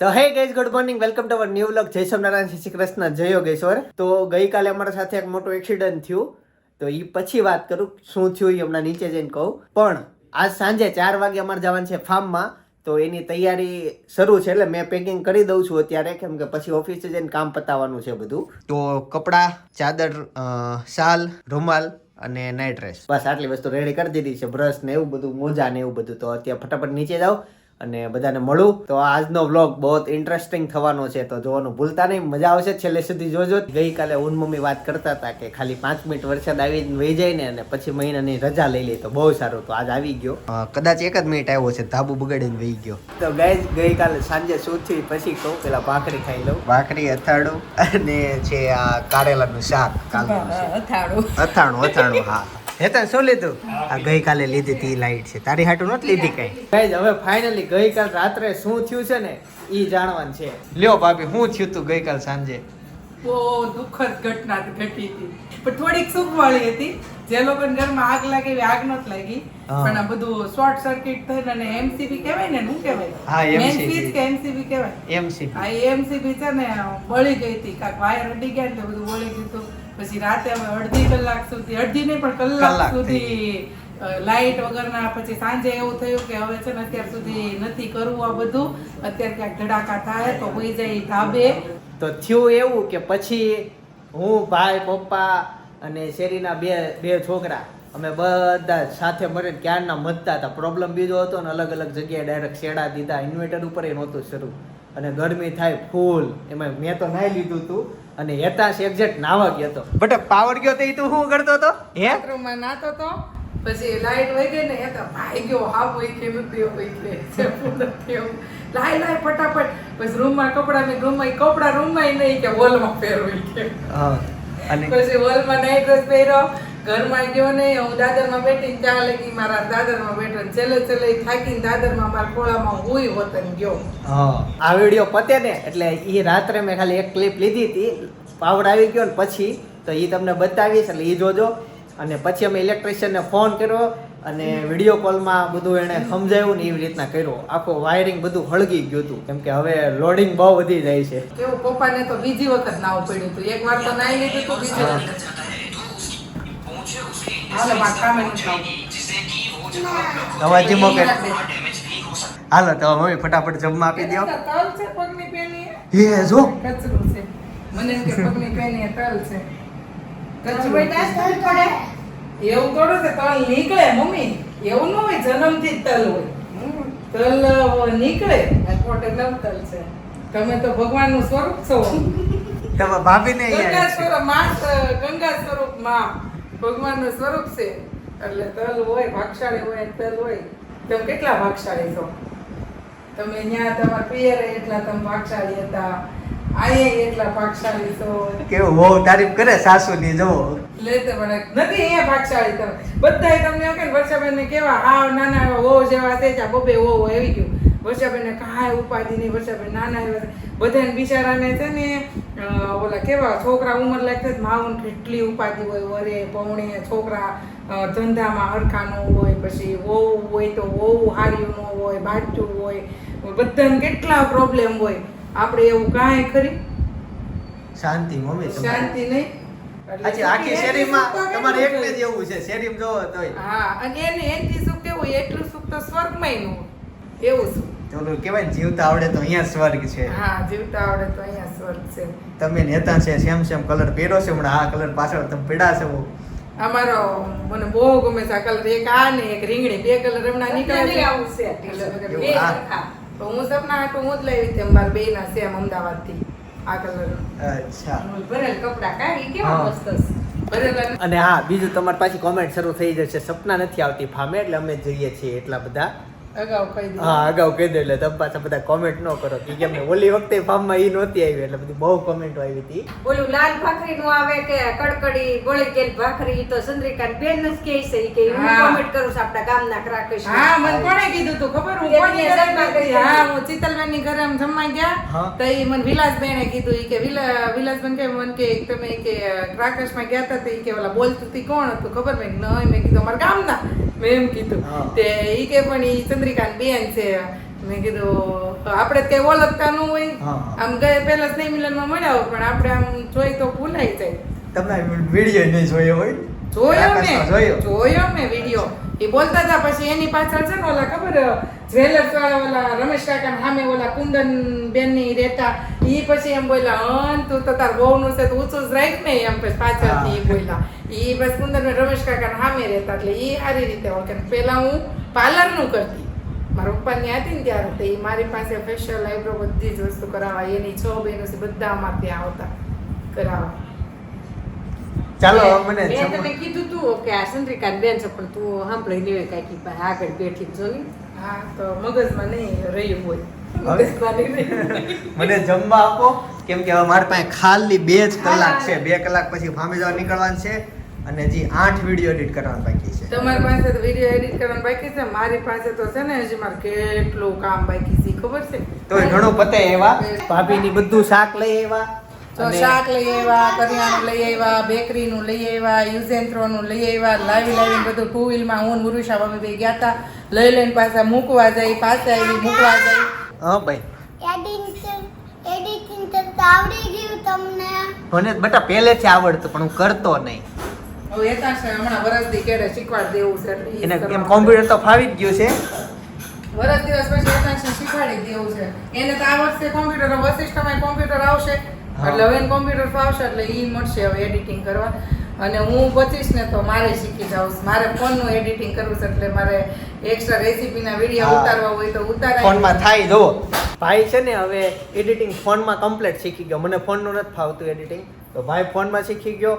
તો hey guys good morning welcome to our new vlog Jai Swaminarayan Shri Shri Krishna. જય યોગેશ્વર. તો ગઈકાલે અમારા સાથે એક મોટું એક્સિડન્ટ થયું. તો એ પછી વાત કરું, શું થયું એ હમણાં નીચે જઈને કહું. પણ આજ સાંજે ચાર વાગે અમારે જવાનું છે ફાર્મમાં. તો એની તૈયારી શરૂ છે, એટલે મેં પેકિંગ કરી દઉં છું અત્યારે, કેમ કે પછી ઓફિસે જઈને કામ પતાવવાનું છે બધું. તો કપડાં, ચાદર શાલ, રૂમાલ અને નાઇટ ડ્રેસ બસ આટલી વસ્તુ રેડી કરી દીધી છે બ્રશ ને એવું બધું, મોજા ને એવું બધું. તો અત્યારે ફટાફટ નીચે જાઓ. અને બધાને મળું. તો આજનો વ્લોગ બહુ ઇન્ટરેસ્ટિંગ થવાનો છે તો જોવાનું ભૂલતા નહીં. મજા આવશે છેલ્લે સુધી જોજો. ગઈકાલે હું મમ્મી વાત કરતા હતા કે ખાલી પાંચ મિનિટ વરસાદ આવી વહી જાય ને અને પછી મહિનાની રજા લઈ લે તો બહુ સારું. તો આજ આવી ગયો. કદાચ એક જ મિનિટ આવ્યો છે ધાબુ બગાડીને વહી ગયો. તો ગાઈઝ ગઈકાલે સાંજે શું પછી કહું પેલા ભાખરી ખાઈ લઉં. ભાખરી અથાડું અને છે આ કારેલાનું શાક. અથાણું. અથાણું અથાણું હા. હેતન શું લીધું? આ ગઈકાલે લીધી હતી લાઈટ છે. તારી હાટું નથી લીધી કઈ? ગાઈઝ હવે ફાઇનલી ગઈકાલ રાત્રે શું થયું છે ને ઈ જાણવાનું છે. લ્યો ભાભી શું થયું તું ગઈકાલ સાંજે? બહુ દુઃખદ ઘટના ઘટી હતી. પણ થોડીક સુખવાળી હતી. જે લોકોને ઘરમાં આગ લાગે એવી આગ નત લાગી. પણ આ બધું શોર્ટ સર્કિટ થઈને અને એમસીબી કહેવાય ને શું કહેવાય? હા, Main કે એમસીબી કહેવાય? એમસીબી આ એમસીબી છે ને બળી ગઈ હતી. કાક વાયર અડી ગયા ને બધું બળી ગયું હતું. પછી રાતે અમે અડધી કલાક સુધી અડધી નહીં પણ કલાક સુધી લાઈટ વગરના પછી સાંજે એવું થયું કે હવે છે ને અત્યાર સુધી નથી કરવું આ બધું. અત્યારે ક્યાંક ધડાકા થાય તો હોઈ જાય ધાબે. તો થયું એવું કે પછી હું ભાઈ પપ્પા અને શેરીના બે બે છોકરા અમે બધા સાથે મળીને ક્યારના મતતા હતા. પ્રોબ્લેમ બીજો હતો ને અલગ અલગ જગ્યાએ ડાયરેક્ટ શેડા દીધા. ઇન્વર્ટર ઉપર એ નહોતું શરૂ. અને ગરમી થાય ફૂલ એમાં મેં તો નાઈ લીધું હતું અને હેતાશ એક્ઝેક્ટ નાવા ગયો હતો બટ પાવર ગયો તો એ તું શું કરતો હતો? હે? બાથરૂમમાં નાતો તો પછી લાઈટ વહી ગઈ ને એ તો ભાઈ ગયો હા હોય કે નથી હોય કે છે. લાય લાય ફટાફટ. પછી રૂમમાં કપડા મેં રૂમમાં કપડા રૂમમાં નહીં કે વોલમાં પહેરવી કે હા અને પછી હોલમાં નાઈટ ડ્રેસ પહેર્યો. ઘરમાં ગયો નહીં હું દાદરમાં બેઠી ચા લગી મારા દાદરમાં બેઠો ને છેલ્લે છેલ્લે થાકીને દાદરમાં મારા ખોળામાં હુઈ વતન ગયો. હા આ વીડિયો પતે ને એટલે એ રાત્રે મેં ખાલી એક ક્લિપ લીધી હતી. પાવડ આવી ગયો ને પછી તો એ તમને બતાવીશ એટલે એ જોજો. અને પછી અમે ઇલેક્ટ્રિશિયનને ફોન કર્યો અને વીડિયો કોલમાં બધું એણે સમજાવ્યું ને એવી રીતના કર્યો. આખું વાયરિંગ બધું હળગી ગયું હતું કેમ કે હવે લોડિંગ બહુ વધી જાય છે. કેવું પપ્પાને તો બીજી વખત નાવું પડ્યું હતું. એક વાર તો નાઈ લીધું હતું બીજી વખત. હાલો મારે કામે નથી આવતું. કે હાલો તો મમ્મી ફટાફટ જમવા આપી દો તલ છે પગની પેની હે જો કચરું છે મને કે પગની પેની તલ છે કચરું એવું થોડું છે તલ નીકળે મમ્મી એવું ન હોય જન્મથી થી તલ હોય તલ નીકળે આ પોતે નવ તલ છે તમે તો ભગવાનનું સ્વરૂપ છો તમે ભાભીને ગંગા સ્વરૂપમાં ગંગા સ્વરૂપમાં ભગવાનનું સ્વરૂપ છે. એટલે તલ હોય ભાગશાળી હોય તલ હોય. તમે કેટલા ભાગશાળી છો? તમે ત્યાં તમારા પિયરે એટલા તમે ભાગશાળી હતા. આયે એટલા ભાગશાળી છો. કેવું બહુ તારીફ કરે સાસુની જો. તો પણ નથી અહીંયા ભાગશાળી તમે. બધાય તમને એવું કે ને વર્ષાબેન ને કેવા હા નાના એવા ઓ જેવા છે ત્યાં બબે ઓ આવી ગયું. વર્ષાબેન ને કાંઈ ઉપાધિ નહીં વર્ષાબેન નાના એવા. બધાને બિચારાને છે ને ઓલા કેવા છોકરા ઉંમર લાગશે માઉન કેટલી ઉપાધિ હોય વરે પૌણે છોકરા ધંધામાં હરખા ન હોય પછી વહુ હોય તો વહુ હાર્યું ન હોય બાચું હોય બધાને કેટલા પ્રોબ્લેમ હોય. આપણે એવું કાંઈ ખરી શાંતિ મમ્મી શાંતિ નહીં. એટલે આખી શેરીમાં તમારે એકને જ એવું છે શેરીમાં જોવો તોય. હા અને એને એનથી સુખ કેવું એટલું સુખ તો સ્વર્ગમયનું એવું સુખ. ઓલું કહેવાય ને જીવતા આવડે તો અહીંયા સ્વર્ગ છે. હા જીવતા આવડે તો અહીંયા સ્વર્ગ છે. તમે નેતા છે સેમ સેમ કલર પહેરો છે હમણાં આ કલર પાછળ તમે પીડા છે. બહુ અમારો મને બહુ ગમે છે આ કલર. એક આ ને એક રીંગણી. બે કલર હમણાં નીકળે છે. આવું છે. એટલે બધા એવું, બે સરખા. તો હું સપના હાટું હું જ લાવી તેમ બાર બે ના સેમ અમદાવાદથી આ કલર. અચ્છા. ભરેલ કપડા કાઢી કેવા મસ્ત અને હા બીજું તમારી પાછી કોમેન્ટ શરૂ થઈ જશે. સપના નથી આવતી ફામે એટલે અમે જઈએ છીએ એટલા બધા. હા અગાઉ કહી દે એટલે તમે પાછા બધા કોમેન્ટ ન કરો. કે કેમ ઓલી વખતે ફાર્મમાં ઈ નહોતી આવી એટલે બધી બહુ કોમેન્ટો આવી હતી. ઓલું લાલ ભાખરી નું આવે કે કડકડી ગોળી કેલ ભાખરી તો ચંદ્રિકા બેન જ કહે છે કે હું કોમેન્ટ કરું છું આપણા ગામના ક્રાકશ હા મને કોણે કીધું તું ખબર? હું કોની ઘરે ગઈ? હા હું ચિતલબેનની ઘરે આમ જમવા ગયા. તો ઈ મને વિલાસબેને કીધું ઈ કે વિલા વિલાસબેન કે મને કે તમે કે કે ક્રાકશમાં ગયા હતા તો ઈ કે ઓલા બોલતું તી કોણ હતું ખબર? મેં નહીં મેં કીધું અમારા ગામના. મેં એમ કીધું. તે ઈ કે પણ ઈ ચંદ્રિકા બેન છે. મેં કીધું આપણે તે ઓળખતા ન હોય. આમ ગયા પહેલા સ્નેહ મિલનમાં મળ્યા પણ આપણે આમ જોઈ તો ભૂલાઈ જાય. તમે વીડિયો નહીં જોયો હોય? જોયો મેં. જોયો? જોયો મેં વીડિયો. એ બોલતા હતા પછી એની પાછળ છે ને ઓલા ખબર જ્વેલર્સ વાળા ઓલા રમેશ કાકા સામે ઓલા કુંદન બેનની રહેતા એ પછી એમ બોલ્યા હન તું તો તાર બહુ નું છે તો ઊંચું જ રાખ ને. એમ પછી પાછળથી બોલ્યા. ઈ બસ કુંદનને રમેશ કાકા સામે રહેતા એટલે એ સારી રીતે ઓળખે પેલા હું પાર્લરનું કરતી. મારા પપ્પાની હતી ને ત્યારે તો એ મારી પાસે ફેશિયલ આઈબ્રો બધી જ વસ્તુ કરાવવા એની છ બહેનો છે બધા અમારે ત્યાં આવતા કરાવવા. ચાલો મને મેં તને કીધું તું કે આ સંદ્રિકા બેન છે પણ તું સાંભળી લેવે કઈ કાંઈક ઈ આગળ બેઠી જોઈ હા તો મગજમાં નહીં રહ્યું હોય. મને જમવા આપો. કેમ કે હવે મારી પાસે ખાલી બે જ કલાક છે. બે કલાક પછી ફામે જવા નીકળવાનું છે. અને હજી આઠ વીડિયો એડિટ કરવાનું બાકી છે. તમારી પાસે તો વીડિયો એડિટ કરવાનું બાકી છે મારી પાસે તો છે ને હજી મારે કેટલું કામ બાકી છે ખબર છે? તો ઘણું પતે એવા. ભાભીની બધું શાક લઈ આવ્યા. તો શાક લઈ આવ્યા કરિયાણું લઈ આવ્યા બેકરીનું લઈ આવ્યા યુઝ એન્ડ થ્રોનું લઈ આવ્યા લાવી લાવીને બધું ટુ વ્હીલમાં હું મુરુષા મમ્મી ભાઈ ગયા હતા લઈ લઈને પાછા મૂકવા જાય પાછા આવી મૂકવા જાય. હા ભાઈ. એડિટિંગ તો આવડી ગયું તમને? મને બેટા પહેલેથી આવડતું પણ હું કરતો નહીં. હવે એકાંશ હમણાં વરસથી કેડે શીખવાડ દેવું છે એને એમ કોમ્પ્યુટર તો ફાવી જ ગયું છે. વરસ દિવસ પછી એકાંશને શીખવાડી દેવું છે. એને તો આ વર્ષે કોમ્પ્યુટર વશિષ્ઠમાં કોમ્પ્યુટર આવશે. એટલે હવે કોમ્પ્યુટર ફાવશે એટલે એ મળશે હવે એડિટિંગ કરવા. અને હું પચીસ ને તો મારે શીખી જાઉં છું. મારે ફોનનું એડિટિંગ કરવું છે એટલે મારે એક્સ્ટ્રા રેસીપીના વીડિયો ઉતારવા હોય તો ઉતારાય. ફોનમાં થાય જો ભાઈ છે ને હવે એડિટિંગ ફોનમાં કમ્પ્લીટ શીખી ગયો. મને ફોનનું નથી ફાવતું એડિટિંગ તો ભાઈ ફોનમાં શીખી ગયો.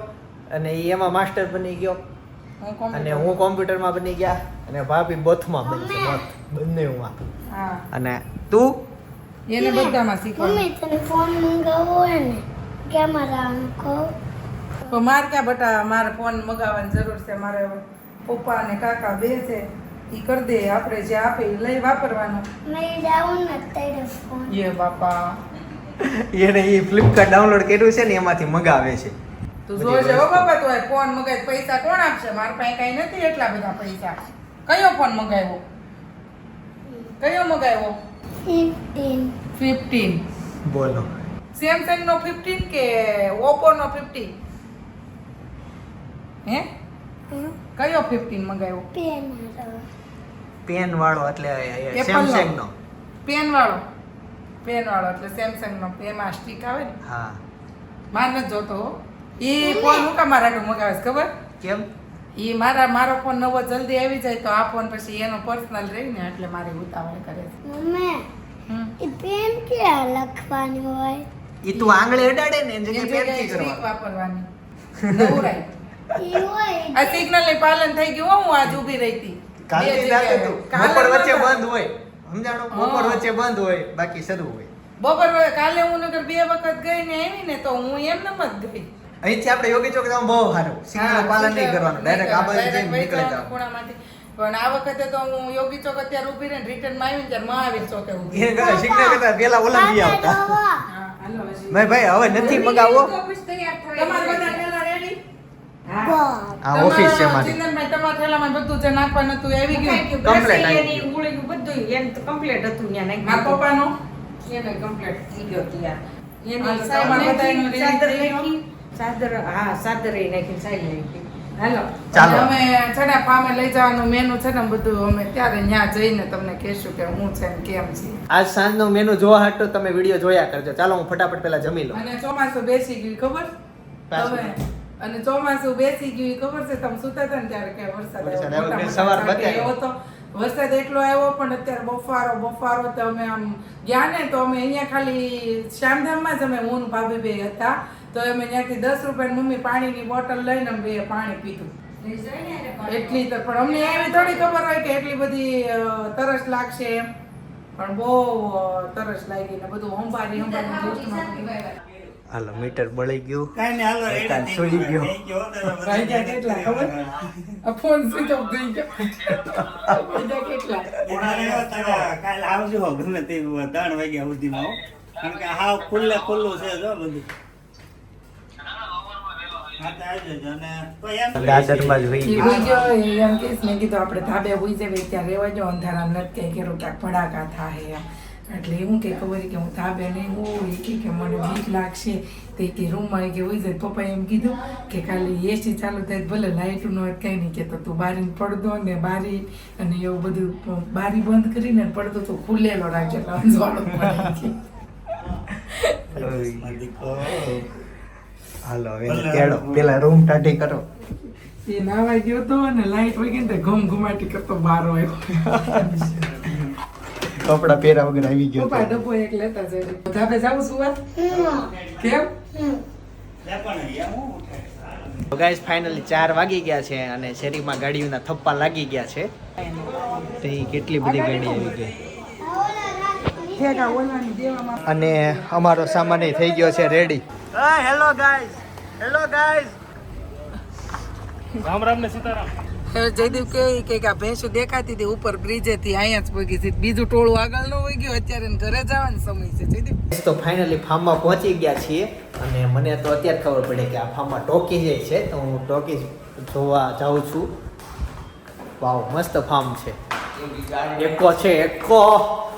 અને એ એમાં માસ્ટર બની ગયો. અને હું કોમ્પ્યુટરમાં બની ગયા અને ભાભી બથમાં બની બોથ બંને હું હા. અને તું? એને બધામાં શીખવાનું મમ્મી તને ફોન મંગાવો હોય ને કેમેરાનું કહો પણ મારે ક્યાં બટા મારે ફોન મગાવવાની જરૂર છે. મારે પપ્પા અને કાકા બે છે. ઈ કર દે આપણે જે આપે ઈ લઈ વાપરવાનું. મેં જાઉં ને અત્યારે ફોન યે બાપા. એને એ ફ્લિપકાર્ટ ડાઉનલોડ કર્યું છે ને એમાંથી મગાવે છે. તું જોજે હો બાપા તું ફોન મગાય પૈસા કોણ આપશે? મારા પાસે કઈ નથી એટલા બધા પૈસા. કયો ફોન મગાવ્યો? કયો મગાવ્યો? ફિફ્ટીન ફિફ્ટીન બોલો. સેમસંગ નો ફિફ્ટીન કે ઓપ્પો નો ફિફ્ટીન હે કયો ફિફ્ટીન મગાવ્યો? પેન પેન વાળો એટલે સેમસંગ નો પેન વાળો. પેન વાળો. એટલે સેમસંગ નો પેમાં સ્ટીક આવે ને? હા. માર નથી જોતો ઈ ફોન હું કામ મારા હાટુ મગાવે ખબર? કેમ? એ મારા મારો ફોન નવો જલ્દી આવી જાય તો આ ફોન પછી એનો પર્સનલ રહી ને એટલે મારી ઉતાવળ કરે છે. મમ્મી એ પેન કે લખવાની હોય? એ તું આંગળે અડાડે ને જગ્યાએ પેનથી વાપરવાની. નવું રાઈ આ સિગ્નલ ને પાલન થઈ ગયું હો, હું આજ ઊભી રહી હતી. કાલે રાતે જગ્યાએ. બપોર વચ્ચે બંધ હોય. સમજાણો? બપોર વચ્ચે બંધ હોય બાકી શરૂ હોય. બપોર કાલે હું નગર બે વખત ગઈ ને આવી ને તો હું એમ નમ જ ગઈ. અહીંથી આપણે યોગી ચોક જવાનું બહુ સારું. સિગ્નલ પાલન નહીં કરવાનું. ડાયરેક્ટ આ બાજુ જઈને નીકળી જવાનું. પણ આ વખતે તો હું યોગી ચોક અત્યારે ઊભી રહીને રિટર્નમાં આવીને ત્યારે મહાવીર ચોકે ઊભી એ કરતા સિગ્નલ કરતા પેલા ઓલા લઈ આવતા. ભાઈ ભાઈ હવે નથી મગાવો તમારે બધા પેલા રેડી આ ઓફિસ છે મારી. ચિંતનભાઈ, તમારા ઠેલામાં બધું જે નાખવાનું હતું એવી આવી ગયું? કમ્પ્લીટ આવી ગયું. બધું એમ તો કમ્પ્લીટ હતું ત્યાં નાખી મારા પપ્પાનો? એને કમ્પ્લીટ થઈ ગયો ત્યાં. એની ચાદર થઈ ગયું? નાખી. ચાદર હા ચાદર નાખી સાઈ નાખી હાલો ચાલો. અને અમે છે ને પામે લઈ જવાનું મેનુ છે ને બધું અમે ત્યારે ત્યાં જઈને તમને કહેશું કે હું છે ને કેમ છે આજ સાંજનો મેનુ જોવા હાટો તમે વીડિયો જોયા કરજો ચાલો હું ફટાફટ પેલા જમી લઉં અને ચોમાસું બેસી ગયું ખબર પાછું. અને ચોમાસું બેસી ગયું ખબર છે તમે સુતા હતા ને ત્યારે કે વરસાદ વરસાદ આવ્યો. આવ્યો, સવાર બતાવ્યો. એવો તો વરસાદ એટલો આવ્યો પણ અત્યારે બફારો બફારો તો અમે આમ ગયા ને તો અમે અહીંયા ખાલી શ્યામધામમાં જ અમે હું ભાભી બે હતા તો અમે ત્યાંથી દસ રૂપિયાની મમ્મી પાણીની બોટલ લઈને અમે બે પાણી પીધું. એટલી તો પણ અમને એવી થોડી ખબર હોય કે એટલી બધી તરસ લાગશે એમ. પણ બહુ તરસ લાગી ને બધું હંભારી હંભારી હાલો મીટર બળી ગયું. કાઈ ને હાલો, એકાન સુઈ ગયો. કાઈ ગયો, કેટલા ખબર? આ ફોન સ્વિચ ઓફ થઈ ગયો. ભાઈ કેટલા? તમે કાલે આવજો ગમે તે 3 વાગ્યા સુધીમાં હો. કારણ કે હાવ ખુલ્લે ખુલ્લું છે જો બધું. એટલે હું કે ખબર કે હું ધાબે નહીં હું એ કે કે મને બીક લાગશે. તે કે રૂમમાં કે હોઈ જાય પપ્પાએ એમ કીધું કે કાલે એસી ચાલુ થાય ભલે લાઇટનું નો હોય કંઈ નહીં કે તો તું બારીને પડદો ને બારી અને એવું બધું બારી બંધ કરીને પડદો તો ખુલ્લેલો રાખજે એટલે અંજવાળો પડે કે. હાલો હવે કેળો પેલા રૂમ ટાટી કરો. એ નાવાઈ ગયો તો અને લાઈટ વહી ગઈ ને તો ઘમ ઘુમાટી કરતો બાર આવ્યો. કપડા પહેરા વગર આવી ગયો પપ્પા ડબ્બો એક લેતા જજો ધાબે જાવું સુવા કેમ? તો ગાઈસ ફાઇનલી ચાર વાગી ગયા છે અને શેરીમાં ગાડીઓના થપ્પા લાગી ગયા છે. તે કેટલી બધી ગાડી આવી ગઈ? અને અમારો સામાન થઈ ગયો છે ready hello guys hello guys Ram Ram ને સીતારામ. જયદીપ કે કે આ ભેંસો દેખાતી હતી ઉપર બ્રિજે થી અહીંયા જ પગી છે. બીજું ટોળું આગળ ન હોય ગયું અત્યારે ઘરે જવાનો સમય છે. જયદીપ તો ફાઇનલી ફાર્મમાં પહોંચી ગયા છીએ અને મને તો અત્યારે ખબર પડે કે આ ફાર્મમાં ટોકી જાય છે. તો હું ટોકી જોવા જાઉં છું. વાવ મસ્ત ફાર્મ છે. એકો છે એકો.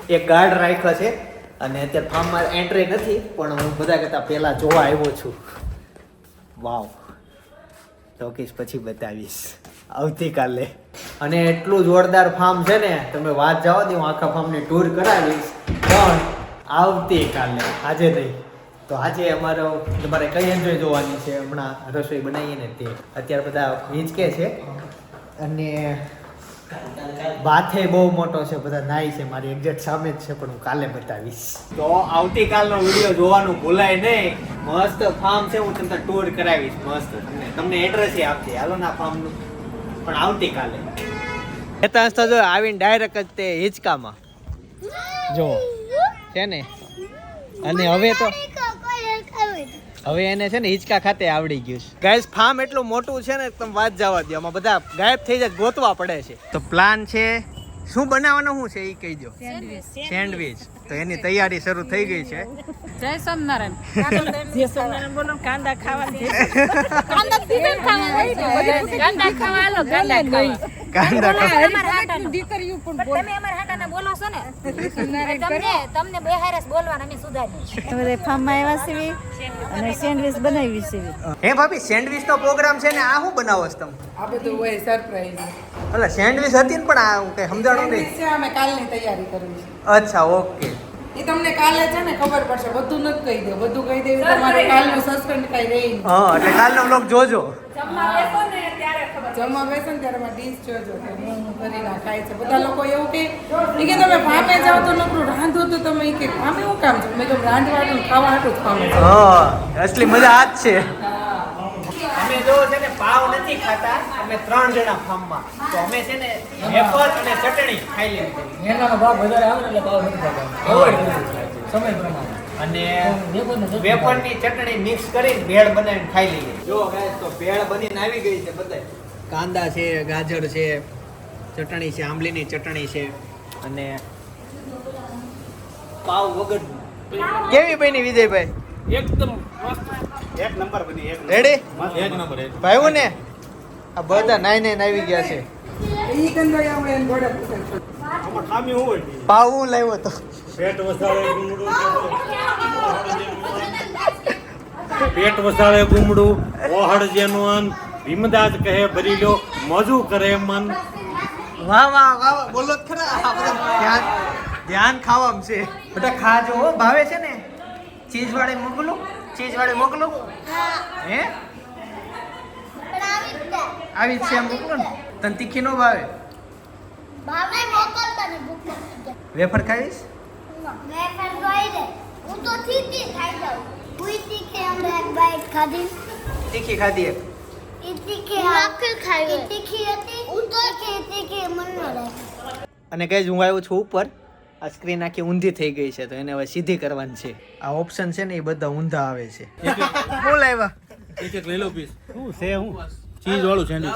એક ગાર્ડ રાખ્યો છે. અને અત્યારે ફાર્મમાં એન્ટ્રી નથી, પણ હું બધા કરતાં પહેલાં જોવા આવ્યો છું. વાવ ટોકીશ પછી બતાવીશ. આવતીકાલે. અને એટલું જોરદાર ફાર્મ છે ને, તમે વાત જાઓ દો, હું આખા ફાર્મની ટૂર કરાવીશ. પણ આવતીકાલે, આજે નહીં. તો આજે અમારો, તમારે કઈ એન્જોય જોવાની છે? હમણાં રસોઈ બનાવીએ ને તે. અત્યારે બધા હિંચકે છે. અને બાથે બહુ મોટો છે બધા નાઈ છે મારી એક્ઝેક્ટ સામે જ છે પણ હું કાલે બતાવીશ. તો આવતીકાલનો વીડિયો જોવાનું ભૂલાય નહીં. મસ્ત ફાર્મ છે હું તમને ટૂર કરાવીશ મસ્ત. તમને તમને એડ્રેસ આપશે હાલો ના ફાર્મનું પણ આવતીકાલે. હેતાંશ તો જો આવીને ડાયરેક્ટ જ તે હિંચકામાં. જો છે ને? અને હવે તો હવે એને છે ને હિંચકા ખાતે આવડી ગયું છે. ગાઈસ ફાર્મ એટલું મોટું છે ને તમે વાત જવા દો આમાં બધા ગાયબ થઈ જાય ગોતવા પડે છે. તો પ્લાન છે શું બનાવવાનું શું છે એ કહી દો સેન્ડવિચ તો એની તૈયારી શરૂ થઈ ગઈ છે. જય સ્વામિનારાયણ. જય સ્વામિનારાયણ બોલો કાંદા ખાવા કાંદા ખાવા કાંદા ખાવા. કાંદા કાપ- દીકરીઓ પણ તમે અમારા હાટાના બોલો છો ને? તમને તમને બે હારસ બોલવાના અમે સુધારી બધા ફાર્મમાં આવ્યા છે અને સેન્ડવિચ બનાવી છે હે ભાભી સેન્ડવિચ નો પ્રોગ્રામ છે ને આ હું બનાવો છો તમે? આ બધું હોય સરપ્રાઈઝ. એટલે સેન્ડવિચ હતી ને પણ આ કઈ સમજાણું નહીં. છે અમે કાલની તૈયારી કરવી છે. અચ્છા ઓકે. એ તમને કાલે છે ને ખબર પડશે બધું નથી કહી દે. બધું કહી દેવું તમારે કાલનું સસ્પેન્ડ કઈ રહી. હા એટલે કાલનો બ્લોગ જોજો. જમવા બેસો ને. ત્યારે માં ડીશ જોજો. કે હું હું કરી ખાય છે. બધા લોકો એવું કે કે તમે ફામે જાઓ તો નકરું રાંધો તો તમે. કે ફામે હું કામ છે મેં તો રાંધવાનું ખાવા હાટું જ ફામે હા અસલી મજા આ જ છે અમે જો છે ને પાવ નથી ખાતા અમે ત્રણ જણા ફાર્મમાં. તો અમે છે ને વેફર અને ચટણી ખાઈ લેવી અને વેફરની ચટણી મિક્સ કરીને ભેળ બનાવીને ખાઈ લઈએ. જો guys, તો ભેળ બનીને આવી ગઈ છે બધાય. કાંદા છે ગાજર છે ચટણી છે આંબલીની ચટણી છે અને પાવ વગર કેવી બની વિજયભાઈ? એક નંબર બની એક રેડી એક નંબર એક ભાઈઓ ને આ બધા નાઈ નાઈ આવી ગયા છે. પાવ હું લાવ્યો તો. પેટ વસાવે ગુમડું પેટ વસાવે ગુમડું. ઓહડ જેનું અન ભીમદાસ કહે ભરી લો મોજું કરે મન. વાહ વાહ વાહ વાહ, બોલો ખરા. આપણે ધ્યાન ધ્યાન ખાવામાં છે. બધા ખાજો હો ભાવે છે ને? ચીઝ વાળે મોકલું? ચીઝ વાળે મોકલું? હે? આવી જ છે એમ મોકલો ને તને તીખી નો ભાવે. વેફર ખાવીશ મેં ખાઈ લે. હું તો તીખી ખાઈ જાઉં. હું તીખી અમે એક bite ખાધી. તીખી ખાધી એક. અને કઈ હું આવ્યો છું ઉપર. આ સ્ક્રીન આખી ઊંધી થઈ ગઈ છે તો એને હવે સીધી કરવાની છે. આ ઓપ્શન છે ને એ બધા ઊંધા આવે છે. હું લાવ્યા? એક એક લઈ લો પીસ શું છે હું? ચીઝ વાળું સેન્ડવિચ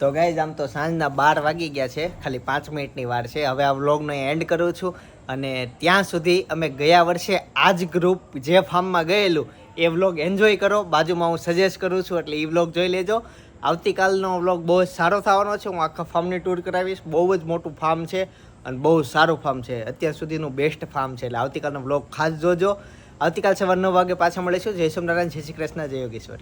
તો ગાઈઝ આમ તો સાંજના બાર વાગી ગયા છે ખાલી પાંચ મિનિટની વાર છે. હવે આ વ્લોગનો એન્ડ કરું છું. અને ત્યાં સુધી અમે ગયા વર્ષે આ જ ગ્રુપ જે ફાર્મમાં ગયેલું, એ વ્લોગ એન્જોય કરો. બાજુમાં હું સજેસ્ટ કરું છું, એટલે એ વ્લોગ જોઈ લેજો. આવતીકાલનો વ્લોગ બહુ જ સારો થવાનો છે. હું આખા ફાર્મની ટૂર કરાવીશ. બહુ જ મોટું ફાર્મ છે અને બહુ સારું ફાર્મ છે. અત્યાર સુધીનું બેસ્ટ ફાર્મ છે. એટલે આવતીકાલનો વ્લોગ ખાસ જોજો. આવતીકાલ સવાર નવ વાગે પાછા મળીશું. જય સોમનારાયણ જય શ્રી કૃષ્ણ. જય યોગેશ્વર.